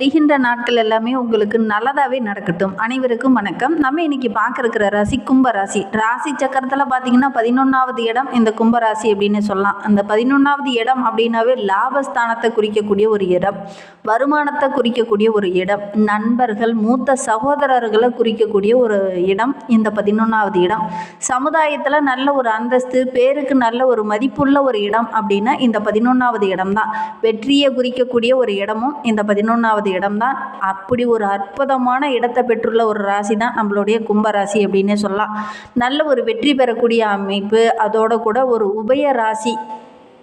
வருகின்ற நாட்கள் எல்லாமே உங்களுக்கு நல்லதாகவே நடக்கட்டும். அனைவருக்கும் வணக்கம். நம்ம இன்னைக்கு பார்க்க இருக்கிற ராசி கும்பராசி. ராசி சக்கரத்தில் பார்த்தீங்கன்னா பதினொன்றாவது இடம் இந்த கும்பராசி அப்படின்னு சொல்லலாம். அந்த பதினொன்றாவது இடம் அப்படின்னாவே லாபஸ்தானத்தை குறிக்கக்கூடிய ஒரு இடம். வருமானத்தை குறிக்கக்கூடிய ஒரு இடம். நண்பர்கள் மூத்த சகோதரர்களை குறிக்கக்கூடிய ஒரு இடம் இந்த பதினொன்றாவது இடம். சமுதாயத்தில் நல்ல ஒரு அந்தஸ்து பேருக்கு நல்ல ஒரு மதிப்புள்ள ஒரு இடம் அப்படின்னா இந்த பதினொன்றாவது இடம் தான் வெற்றியை குறிக்கக்கூடிய ஒரு இடமும் இந்த பதினொன்றாவது இடம்தான். அப்படி ஒரு அற்புதமான இடத்தை பெற்றுள்ள ஒரு ராசி தான் நம்மளுடைய கும்பராசி அப்படின்னே சொல்லலாம். நல்ல ஒரு வெற்றி பெறக்கூடிய அமைப்பு அதோட கூட ஒரு உபய ராசி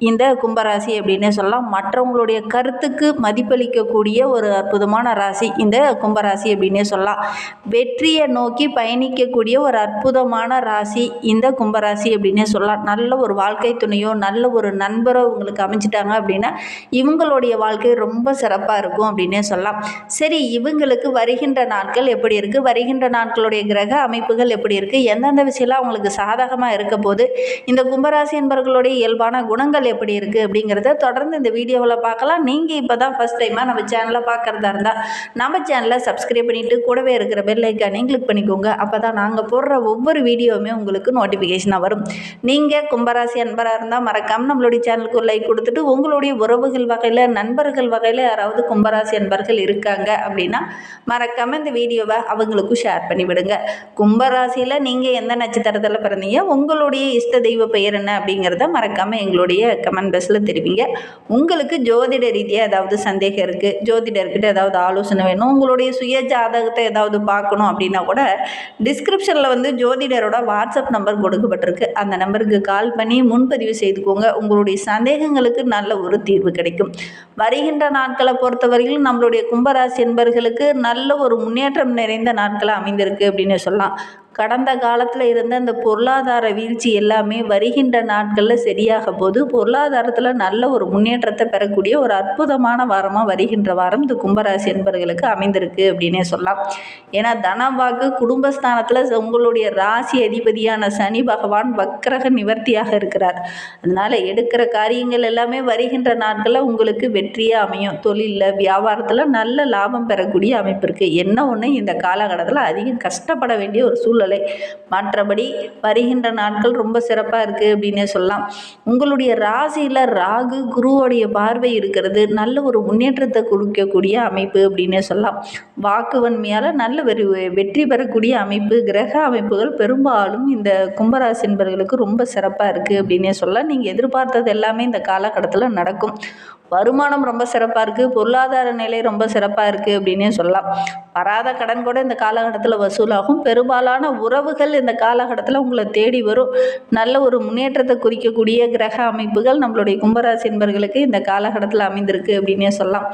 இந்த கும்பராசி அப்படின்னே சொல்லலாம். மற்றவங்களுடைய கருத்துக்கு மதிப்பளிக்கக்கூடிய ஒரு அற்புதமான ராசி இந்த கும்பராசி அப்படின்னே சொல்லலாம். வெற்றியை நோக்கி பயணிக்கக்கூடிய ஒரு அற்புதமான ராசி இந்த கும்பராசி அப்படின்னே சொல்லலாம். நல்ல ஒரு வாழ்க்கை துணையோ நல்ல ஒரு நண்பரோ உங்களுக்கு அமைஞ்சிட்டாங்க அப்படின்னா இவங்களுடைய வாழ்க்கை ரொம்ப சிறப்பாக இருக்கும் அப்படின்னே சொல்லலாம். சரி இவங்களுக்கு வருகின்ற நாட்கள் எப்படி இருக்குது வருகின்ற நாட்களுடைய கிரக அமைப்புகள் எப்படி இருக்குது எந்தெந்த விஷயம்லாம் அவங்களுக்கு சாதகமாக இருக்க போது இந்த கும்பராசி என்பவர்களுடைய இயல்பான குணங்கள் எப்படி இருக்குது அப்படிங்கிறத தொடர்ந்து இந்த வீடியோவில் பார்க்கலாம். நீங்கள் இப்போ தான் ஃபஸ்ட் டைமாக நம்ம சேனலை பார்க்குறதா இருந்தால் நம்ம சேனலை சப்ஸ்கிரைப் பண்ணிவிட்டு கூடவே இருக்கிற பெல் ஐக்கானையும் கிளிக் பண்ணிக்கோங்க. அப்போ தான் நாங்கள் போடுற ஒவ்வொரு வீடியோவுமே உங்களுக்கு நோட்டிஃபிகேஷனாக வரும். நீங்கள் கும்பராசி அன்பராக இருந்தால் மறக்காமல் நம்மளுடைய சேனலுக்கு ஒரு லைக் கொடுத்துட்டு உங்களுடைய உறவுகள் வகையில் நண்பர்கள் வகையில் யாராவது கும்பராசி அன்பர்கள் இருக்காங்க அப்படின்னா மறக்காமல் இந்த வீடியோவை அவங்களுக்கும் ஷேர் பண்ணிவிடுங்க கும்பராசியில் நீங்கள் எந்த நட்சத்திரத்தில் பிறந்தீங்க உங்களுடைய இஷ்ட தெய்வ பெயர் என்ன அப்படிங்கிறத மறக்காமல் எங்களுடைய கமெண்ட் பாக்ஸில் தெரிவிங்க. உங்களுக்கு ஜோதிட ரீதியாக ஏதாவது சந்தேகம் இருக்குது ஜோதிடர்கிட்ட ஏதாவது ஆலோசனை வேணும் உங்களுடைய சுய ஜாதகத்தை ஏதாவது பார்க்கணும் அப்படின்னா கூட டிஸ்கிரிப்ஷனில் வந்து ஜோதிடரோட வாட்ஸ்அப் நம்பர் கொடுக்கப்பட்டிருக்கு. அந்த நம்பருக்கு கால் பண்ணி முன்பதிவு செய்துக்கோங்க. உங்களுடைய சந்தேகங்களுக்கு நல்ல ஒரு தீர்வு கிடைக்கும். வருகின்ற நாட்களை பொறுத்தவரையிலும் நம்மளுடைய கும்பராசி என்பர்களுக்கு நல்ல ஒரு முன்னேற்றம் நிறைந்த நாட்களாக அமைந்திருக்கு அப்படின்னு சொல்லலாம். கடந்த காலத்தில் இருந்த அந்த பொருளாதார வீழ்ச்சி எல்லாமே வருகின்ற நாட்களில் சரியாக போது பொருளாதாரத்தில் நல்ல ஒரு முன்னேற்றத்தை பெறக்கூடிய ஒரு அற்புதமான வாரமாக வருகின்ற வாரம் இந்த கும்பராசி என்பவர்களுக்கு அமைந்திருக்கு அப்படின்னே சொல்லலாம். ஏன்னா தனவாக்கு வாக்கு குடும்பஸ்தானத்தில் உங்களுடைய ராசி அதிபதியான சனி பகவான் வக்கரக நிவர்த்தியாக இருக்கிறார். அதனால் எடுக்கிற காரியங்கள் எல்லாமே வருகின்ற நாட்களில் உங்களுக்கு வெற்றியாக அமையும். தொழிலில் வியாபாரத்தில் நல்ல லாபம் பெறக்கூடிய அமைப்பு இருக்குது என்ன ஒன்று இந்த காலகட்டத்தில் அதிகம் கஷ்டப்பட வேண்டிய ஒரு சூழ்நிலை மற்றபடி வருகின்ற நாட்கள் ரொம்ப சிறப்பாக இருக்குது அப்படின்னே சொல்லலாம். உங்களுடைய ராசியில் ராகு குருவோடைய பார்வை இருக்கிறது. நல்ல ஒரு முன்னேற்றத்தை கொடுக்கக்கூடிய அமைப்பு அப்படின்னே சொல்லலாம். வாக்குவன்மையால் நல்ல வெறி வெற்றி பெறக்கூடிய அமைப்பு. கிரக அமைப்புகள் பெரும்பாலும் இந்த கும்பராசின்பர்களுக்கு ரொம்ப சிறப்பாக இருக்குது அப்படின்னே சொல்லலாம். நீங்கள் எதிர்பார்த்தது எல்லாமே இந்த காலகட்டத்தில் நடக்கும். வருமானம் ரொம்ப சிறப்பாக இருக்குது பொருளாதார நிலை ரொம்ப சிறப்பாக இருக்குது அப்படின்னே சொல்லலாம். வராத கடன் கூட இந்த காலகட்டத்தில் வசூலாகும். பெரும்பாலான உறவுகள் இந்த காலகட்டத்தில் உங்களை தேடி வரும். நல்ல ஒரு முன்னேற்றத்தை குறிக்கக்கூடிய கிரக அமைப்புகள் நம்மளுடைய கும்பராசி என்பர்களுக்கு இந்த காலகட்டத்தில் அமைந்திருக்கு அப்படின்னே சொல்லலாம்.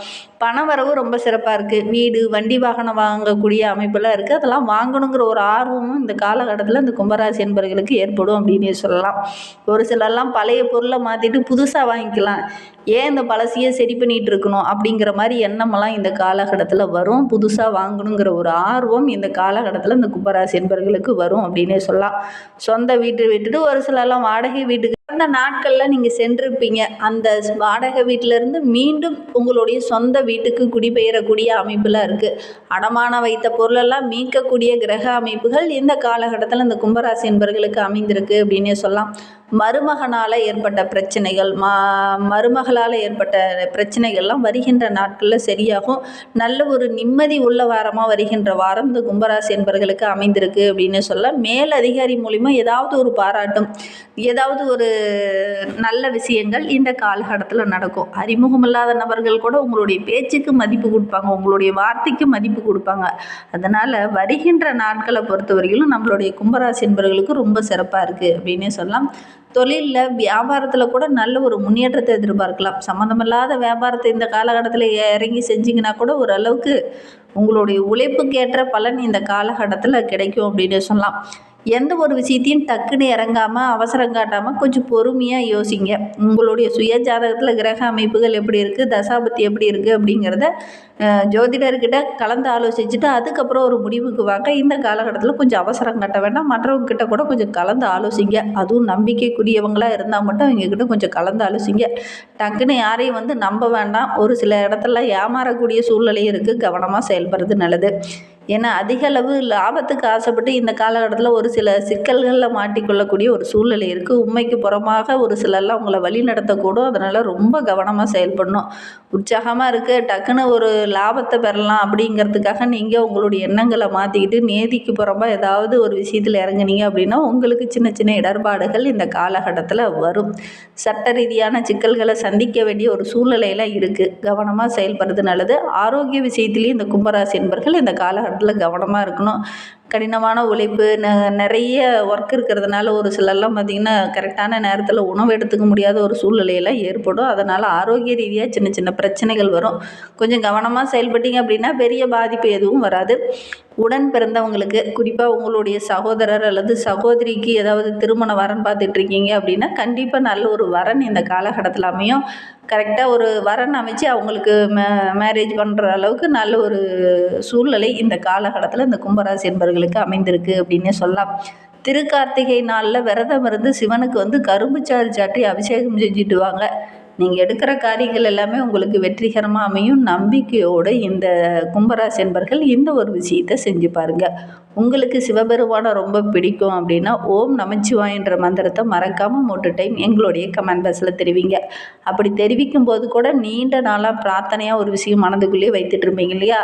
பணவரவு ரொம்ப சிறப்பாக இருக்குது வீடு வண்டி வாகனம் வாங்கக்கூடிய அமைப்பெல்லாம் இருக்குது அதெல்லாம் வாங்கணுங்கிற ஒரு ஆர்வமும் இந்த காலகட்டத்தில் இந்த கும்பராசி என்பர்களுக்கு ஏற்படும் அப்படின்னே சொல்லலாம். ஒரு சிலர்லாம் பழைய பொருளை மாற்றிட்டு புதுசாக வாங்கிக்கலாம். ஏன் இந்த பழசையே சரி பண்ணிகிட்டு இருக்கணும் அப்படிங்கிற மாதிரி எண்ணமெல்லாம் இந்த காலகட்டத்தில் வரும். புதுசாக வாங்கணுங்கிற ஒரு ஆர்வம் இந்த காலகட்டத்தில் இந்த கும்பராசி இவர்களுக்கு வரும் அப்படின்னே சொல்லலாம். சொந்த வீட்டை விட்டுட்டு ஒரு சிலர்லாம் வாடகை வீட்டுக்கு அந்த நாட்களில் நீங்கள் சென்றிருப்பீங்க. அந்த வாடகை வீட்டிலேருந்து மீண்டும் உங்களுடைய சொந்த வீட்டுக்கு குடிபெயரக்கூடிய அமைப்புலாம் இருக்குது அடமான வைத்த பொருளெல்லாம் மீட்கக்கூடிய கிரக அமைப்புகள் இந்த காலகட்டத்தில் இந்த கும்பராசி என்பர்களுக்கு அமைந்திருக்கு அப்படின்னே சொல்லலாம். மருமகனால் ஏற்பட்ட பிரச்சனைகள் மா மருமகளால் ஏற்பட்ட பிரச்சனைகள்லாம் வருகின்ற நாட்களில் சரியாகும். நல்ல ஒரு நிம்மதி உள்ள வாரமாக வருகின்ற வாரம் இந்த கும்பராசி என்பர்களுக்கு அமைந்திருக்கு அப்படின்னு சொல்ல மேல் அதிகாரி மூலிமா ஏதாவது ஒரு பாராட்டும் ஏதாவது ஒரு நல்ல விஷயங்கள் இந்த காலகட்டத்தில் நடக்கும். அறிமுகமில்லாத நபர்கள் கூட உங்களுடைய பேச்சுக்கு மதிப்பு கொடுப்பாங்க உங்களுடைய வார்த்தைக்கு மதிப்பு கொடுப்பாங்க. அதனால் வருகின்ற நாட்களை பொறுத்தவரையிலும் நம்மளுடைய கும்பராசி என்பவர்களுக்கு ரொம்ப சிறப்பாக இருக்குது அப்படின்னே சொல்லலாம். தொழிலில் வியாபாரத்தில் கூட நல்ல ஒரு முன்னேற்றத்தை எதிர்பார்க்கலாம். சம்மந்தமில்லாத வியாபாரத்தை இந்த காலகட்டத்தில் இறங்கி செஞ்சிங்கன்னா கூட ஓரளவுக்கு உங்களுடைய உழைப்புக்கேற்ற பலன் இந்த காலகட்டத்தில் கிடைக்கும் அப்படின்னு சொல்லலாம். எந்த ஒரு விஷயத்தையும் டக்குன்னு இறங்காமல் அவசரம் காட்டாமல் கொஞ்சம் பொறுமையாக யோசிங்க. உங்களுடைய சுய ஜாதகத்தில் கிரக அமைப்புகள் எப்படி இருக்குது தசாபத்தி எப்படி இருக்குது அப்படிங்கிறத ஜோதிடர்கிட்ட கலந்து ஆலோசிச்சுட்டு அதுக்கப்புறம் ஒரு முடிவுக்கு வாங்க. இந்த காலகட்டத்தில் கொஞ்சம் அவசரம் காட்ட வேண்டாம். மற்றவங்க கிட்ட கூட கொஞ்சம் கலந்து ஆலோசிங்க. அதுவும் நம்பிக்கைக்குரியவங்களாக இருந்தால் மட்டும் அவங்கக்கிட்ட கொஞ்சம் கலந்து ஆலோசிங்க. டக்குன்னு யாரையும் வந்து நம்ப வேண்டாம். ஒரு சில இடத்துல ஏமாறக்கூடிய சூழ்நிலையும் இருக்குது கவனமாக செயல்படுறது நல்லது. ஏன்னா அதிக அளவு லாபத்துக்கு ஆசைப்பட்டு இந்த காலகட்டத்தில் ஒரு சில சிக்கல்களில் மாட்டிக்கொள்ளக்கூடிய ஒரு சூழ்நிலை இருக்குது உண்மைக்கு புறமாக ஒரு சிலர்லாம் உங்களை வழி நடத்தக்கூடும். அதனால் ரொம்ப கவனமாக செயல்படணும். உற்சாகமாக இருக்குது டக்குன்னு ஒரு லாபத்தை பெறலாம் அப்படிங்கிறதுக்காக நீங்கள் உங்களுடைய எண்ணங்களை மாற்றிக்கிட்டு நேதிக்கு புறமாக ஏதாவது ஒரு விஷயத்தில் இறங்குனீங்க அப்படின்னா உங்களுக்கு சின்ன சின்ன இடர்பாடுகள் இந்த காலகட்டத்தில் வரும். சட்ட ரீதியான சிக்கல்களை சந்திக்க வேண்டிய ஒரு சூழ்நிலையெல்லாம் இருக்குது கவனமாக செயல்படுறது நல்லது. ஆரோக்கிய விஷயத்திலையும் இந்த கும்பராசி என்பர்கள் இந்த காலகட்டத்தில் அதில் கவனமாக இருக்கணும். கடினமான உழைப்பு ந நிறைய ஒர்க் இருக்கிறதுனால ஒரு சிலர்லாம் பார்த்திங்கன்னா கரெக்டான நேரத்தில் உணவு எடுத்துக்க முடியாத ஒரு சூழ்நிலையெல்லாம் ஏற்படும். அதனால் ஆரோக்கிய ரீதியாக சின்ன சின்ன பிரச்சனைகள் வரும். கொஞ்சம் கவனமாக செயல்பட்டீங்க அப்படின்னா பெரிய பாதிப்பு எதுவும் வராது. உடன் பிறந்தவங்களுக்கு குறிப்பாக உங்களுடைய சகோதரர் அல்லது சகோதரிக்கு ஏதாவது திருமண வரன் பார்த்துட்ருக்கீங்க அப்படின்னா கண்டிப்பாக நல்ல ஒரு வரன் இந்த காலகட்டத்தில் அமையும். கரெக்டாக ஒரு வரன் அமைச்சு அவங்களுக்கு மே மேரேஜ் பண்ணுற அளவுக்கு நல்ல ஒரு சூழ்நிலை இந்த காலகட்டத்தில் இந்த கும்பராசி என்பவர்களுக்கு அமைந்திருக்கு அப்படின்னே சொல்லலாம். திருக்கார்த்திகை நாளில் விரதம் இருந்து சிவனுக்கு வந்து கரும்பு சாறு சாட்டி அபிஷேகம் செஞ்சுட்டு வாங்க. நீங்கள் எடுக்கிற காரியங்கள் எல்லாமே உங்களுக்கு வெற்றிகரமாக அமையும். நம்பிக்கையோடு இந்த கும்பராசி என்பர்கள் இந்த ஒரு விஷயத்தை செஞ்சு பாருங்கள் உங்களுக்கு சிவபெருமானை ரொம்ப பிடிக்கும் அப்படின்னா ஓம் நமச்சிவாயன்ற மந்திரத்தை மறக்காமல் மூட்டு டைம் எங்களுடைய கமெண்ட் பாக்ஸில் தெரிவிங்க. அப்படி தெரிவிக்கும் போது கூட நீண்ட நாளாக பிரார்த்தனையாக ஒரு விஷயம் மனதுக்குள்ளேயே வைத்துட்டு இருப்பீங்க இல்லையா?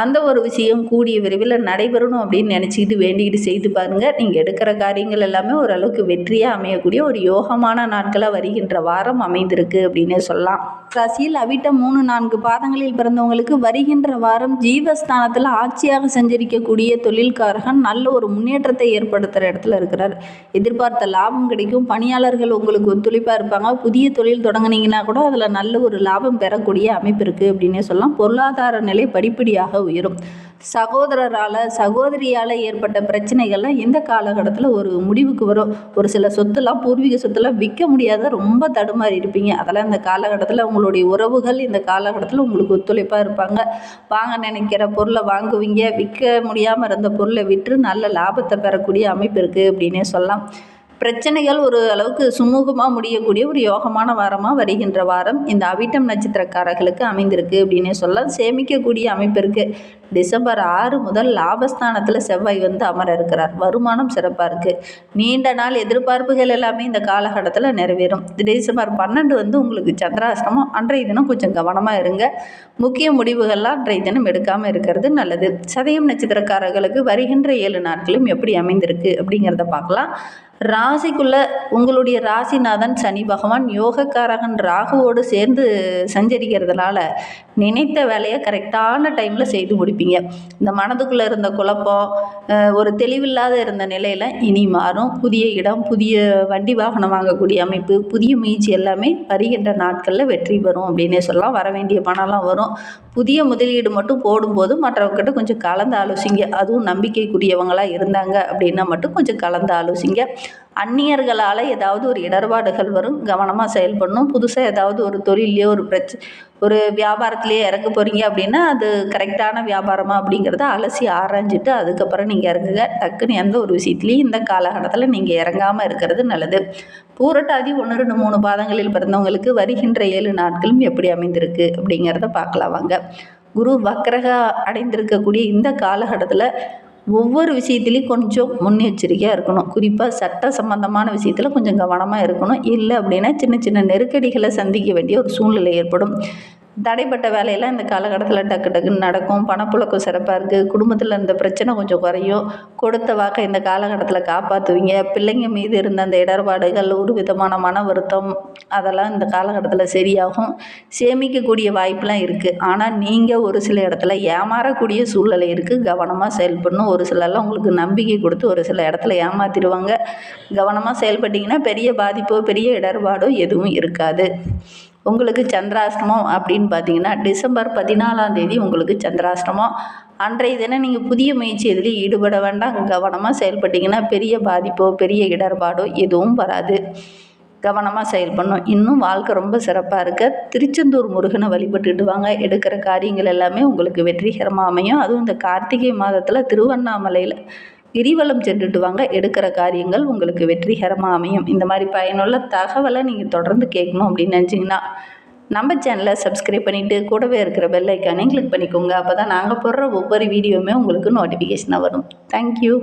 அந்த ஒரு விஷயம் கூடிய விரைவில் நடைபெறணும் அப்படின்னு நினச்சிக்கிட்டு வேண்டிக்கிட்டு செய்து பாருங்கள் நீங்கள் எடுக்கிற காரியங்கள் எல்லாமே ஓரளவுக்கு வெற்றியாக அமையக்கூடிய ஒரு யோகமான நாட்களாக வருகின்ற வாரம் அமைந்திருக்கு அப்படின்னே சொல்லலாம். ராசியில் அவிட்ட மூணு நான்கு பாதங்களில் பிறந்தவங்களுக்கு வருகின்ற வாரம் ஜீவஸ்தானத்தில் ஆட்சியாக சஞ்சரிக்கக்கூடிய தொழில்காரகன் நல்ல ஒரு முன்னேற்றத்தை ஏற்படுத்துகிற இடத்துல இருக்கிறார். எதிர்பார்த்த லாபம் கிடைக்கும். பணியாளர்கள் உங்களுக்கு ஒத்துழைப்பாக இருப்பாங்க. புதிய தொழில் தொடங்குனீங்கன்னா கூட அதில் நல்ல ஒரு லாபம் பெறக்கூடிய அமைப்பு இருக்குது அப்படின்னே சொல்லலாம். பொருளாதார நிலை படிப்படியாக உயரும். சகோதரரால் சகோதரியால் ஏற்பட்ட பிரச்சனைகள்லாம் இந்த காலகட்டத்தில் ஒரு முடிவுக்கு வரும்? ஒரு சில சொத்துலாம் பூர்வீக சொத்துலாம் விற்க முடியாத ரொம்ப தடுமாறி இருப்பீங்க. அதெல்லாம் இந்த காலகட்டத்தில் உங்களுடைய உறவுகள் இந்த காலகட்டத்தில் உங்களுக்கு ஒத்துழைப்பாக இருப்பாங்க. வாங்க நினைக்கிற பொருளை வாங்குவீங்க. விற்க முடியாமல் இருந்த பொருளை விற்று நல்ல லாபத்தை பெறக்கூடிய அமைப்பு இருக்குது அப்படின்னே சொல்லலாம். பிரச்சனைகள் ஒரு அளவுக்கு சுமூகமாக முடியக்கூடிய ஒரு யோகமான வாரமாக வருகின்ற வாரம் இந்த அவிட்டம் நட்சத்திரக்காரர்களுக்கு அமைந்திருக்கு அப்படின்னே சொல்ல சேமிக்கக்கூடிய அமைப்பு இருக்குது டிசம்பர் ஆறு முதல் லாபஸ்தானத்தில் செவ்வாய் வந்து அமர இருக்கிறார். வருமானம் சிறப்பாக இருக்குது நீண்ட நாள் எதிர்பார்ப்புகள் எல்லாமே இந்த காலகட்டத்தில் நிறைவேறும். டிசம்பர் பன்னெண்டு வந்து உங்களுக்கு சந்திராஷ்டமம். அன்றைய தினம் கொஞ்சம் கவனமாக இருங்க. முக்கிய முடிவுகள்லாம் அன்றைய தினம் எடுக்காமல் இருக்கிறது நல்லது. சதயம் நட்சத்திரக்காரர்களுக்கு வருகின்ற ஏழு நாட்களும் எப்படி அமைந்திருக்கு அப்படிங்கிறத பார்க்கலாம். ராசிக்குள்ள உங்களுடைய ராசிநாதன் சனி பகவான் யோகக்காரகன் ராகுவோடு சேர்ந்து சஞ்சரிக்கிறதுனால நினைத்த வேலையை கரெக்டான டைமில் செய்து முடிப்பீங்க. இந்த மனதுக்குள்ளே இருந்த குழப்பம் ஒரு தெளிவில்லாத இருந்த நிலையில் இனி மாறும். புதிய இடம் புதிய வண்டி வாகனம் வாங்கக்கூடிய அமைப்பு புதிய முயற்சி எல்லாமே வருகின்ற நாட்களில் வெற்றி பெறும் அப்படின்னே சொல்லலாம். வர வேண்டிய பணம்லாம் வரும். புதிய முதலீடு மட்டும் போடும்போது மற்றவங்ககிட்ட கொஞ்சம் கலந்து ஆலோசிங்க. அதுவும் நம்பிக்கைக்குரியவங்களாக இருந்தாங்க அப்படின்னா மட்டும் கொஞ்சம் கலந்து ஆலோசிங்க. அந்நியர்களால் ஏதாவது ஒரு இடர்பாடுகள் வரும் கவனமாக செயல்படணும். புதுசாக ஏதாவது ஒரு தொழிலையோ ஒரு பிரச்ச ஒரு வியாபாரத்திலேயே இறங்க போகிறீங்க அப்படின்னா அது கரெக்டான வியாபாரமாக அப்படிங்கிறத அலசி ஆராய்ஞ்சிட்டு அதுக்கப்புறம் நீங்கள் இறங்குங்க. டக்குன்னு எந்த ஒரு விஷயத்துலையும் இந்த காலகட்டத்தில் நீங்கள் இறங்காமல் இருக்கிறது நல்லது. பூரட்டாதி ஒன்று ரெண்டு மூணு பாதங்களில் பிறந்தவங்களுக்கு வருகின்ற ஏழு நாட்களும் எப்படி அமைந்திருக்கு அப்படிங்கிறத பார்க்கலாம் வாங்க. குரு வக்கரக அடைந்திருக்கக்கூடிய இந்த காலகட்டத்தில் ஒவ்வொரு விஷயத்துலையும் கொஞ்சம் முன்னெச்சரிக்கையாக இருக்கணும். குறிப்பாக சட்ட சம்பந்தமான விஷயத்தில் கொஞ்சம் கவனமாக இருக்கணும். இல்லை அப்படின்னா சின்ன சின்ன நெருக்கடிகளை சந்திக்க வேண்டிய ஒரு சூழ்நிலை ஏற்படும். தடைப்பட்ட வேலையெல்லாம் இந்த காலகட்டத்தில் டக்கு டக்குன்னு நடக்கும். பணப்புழக்கம் சிறப்பாக இருக்குது குடும்பத்தில் இருந்த பிரச்சனை கொஞ்சம் குறையும். கொடுத்த வாக்கை இந்த காலகட்டத்தில் காப்பாற்றுவீங்க பிள்ளைங்க மீது இருந்த அந்த இடர்பாடுகள் ஒரு விதமான மன வருத்தம் அதெல்லாம் இந்த காலகட்டத்தில் சரியாகும். சேமிக்கக்கூடிய வாய்ப்பெலாம் இருக்குது ஆனால் நீங்கள் ஒரு சில இடத்துல ஏமாறக்கூடிய சூழ்நிலை இருக்குது கவனமாக செயல்படணும். ஒரு சிலர்லாம் உங்களுக்கு நம்பிக்கை கொடுத்து ஒரு சில இடத்துல ஏமாற்றிடுவாங்க கவனமாக செயல்பட்டிங்கன்னா பெரிய பாதிப்போ பெரிய இடர்பாடோ எதுவும் இருக்காது. உங்களுக்கு சந்திராஷ்டமம் அப்படின்னு பார்த்தீங்கன்னா டிசம்பர் பதினாலாம் தேதி உங்களுக்கு சந்திராஷ்டமம். அன்றைய தினம் நீங்கள் புதிய முயற்சி எதுலேயும் ஈடுபட வேண்டாம். கவனமாக செயல்பட்டிங்கன்னா பெரிய பாதிப்போ பெரிய இடர்பாடோ எதுவும் வராது. கவனமாக செயல்படணும் இன்னும் வாழ்க்கை ரொம்ப சிறப்பாக இருக்க. திருச்செந்தூர் முருகனை வழிபட்டுட்டு வாங்க. எடுக்கிற காரியங்கள் எல்லாமே உங்களுக்கு வெற்றிகரமாக அமையும். அதுவும் இந்த கார்த்திகை மாதத்தில் திருவண்ணாமலையில் கிரிவலம் சென்றுட்டு வாங்க. எடுக்கிற காரியங்கள் உங்களுக்கு வெற்றிகரமாக அமையும். இந்த மாதிரி பயனுள்ள தகவலை நீங்கள் தொடர்ந்து கேட்கணும் அப்படின்னு நினச்சிங்கன்னா நம்ம சேனலை சப்ஸ்கிரைப் பண்ணிவிட்டு கூடவே இருக்கிற பெல் ஐக்கானே கிளிக் பண்ணிக்கோங்க. அப்போ தான் நாங்கள் போடுற ஒவ்வொரு வீடியோவுமே உங்களுக்கு நோட்டிஃபிகேஷனாக வரும். தேங்க்யூ